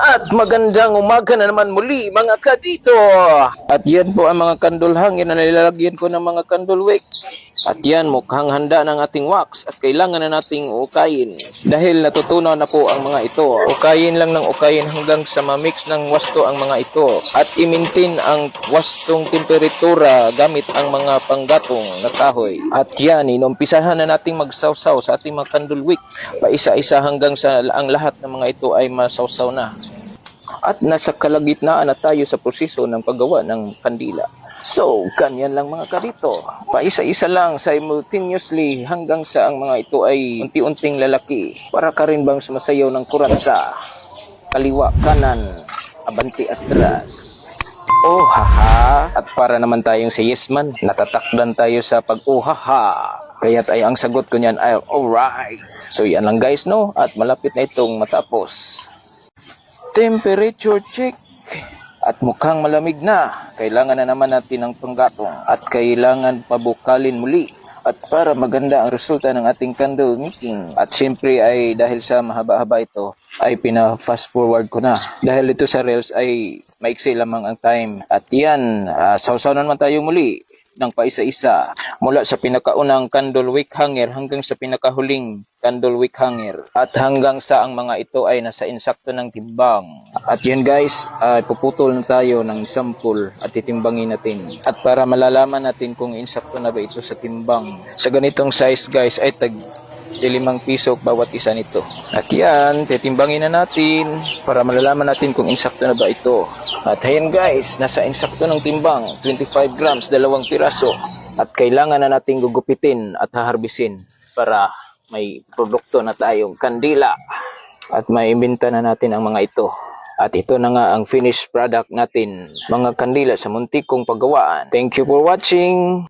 At magandang umaga na naman muli mga kadito. At yan po ang mga kandol hangin na nilalagyan ko ng mga kandol wick. At yan mukhang handa ng ating wax at kailangan na nating ukayin. Dahil natutunaw na po ang mga ito. Ukayin lang ng ukayin hanggang sa mamix ng wasto ang mga ito. At i-maintain ang wastong temperatura gamit ang mga panggatong na kahoy. At yan, inumpisahan na nating magsawsaw sa ating mga candle wick. Paisa-isa hanggang sa ang lahat ng mga ito ay masawsaw na. At nasa kalagitnaan na tayo sa proseso ng paggawa ng kandila. So, ganyan lang mga karito. Paisa-isa lang simultaneously hanggang sa ang mga ito ay unti-unting lalaki. Para ka rin bang sumasayaw ng kuratsa? Kaliwa, kanan, abanti at atras. Oh, haha. At para naman tayong si Yesman, natatakdan tayo sa pag-oh, haha. Kaya't ay ang sagot ko niyan ay alright. So yan lang guys no. At malapit na itong matapos. Temperature check. At mukhang malamig na. Kailangan na naman natin ng panggatong. At kailangan pabukalin muli. At para maganda ang resulta ng ating candle making. At siyempre ay dahil sa mahaba-haba ito, ay pina-fast forward ko na. Dahil ito sa Reels ay maiksi lamang ang time. At yan, uh, sausaw na naman tayo muli ng paisa-isa mula sa pinakaunang candle wick hanger hanggang sa pinakahuling candle wick hanger at hanggang sa ang mga ito ay nasa insakto ng timbang at yun guys ay puputol na tayo ng sample at titimbangin natin at para malalaman natin kung insakto na ba ito sa timbang sa ganitong size guys ay tag limang piso bawat isa nito. At yan, titimbangin na natin para malalaman natin kung insakto na ba ito. At ayan guys, nasa insakto ng timbang, 25 grams, dalawang piraso. At kailangan na natin gugupitin at haharbisin para may produkto na tayong kandila. At maimbenta na natin ang mga ito. At ito na nga ang finished product natin, mga kandila sa muntik kong paggawaan. Thank you for watching!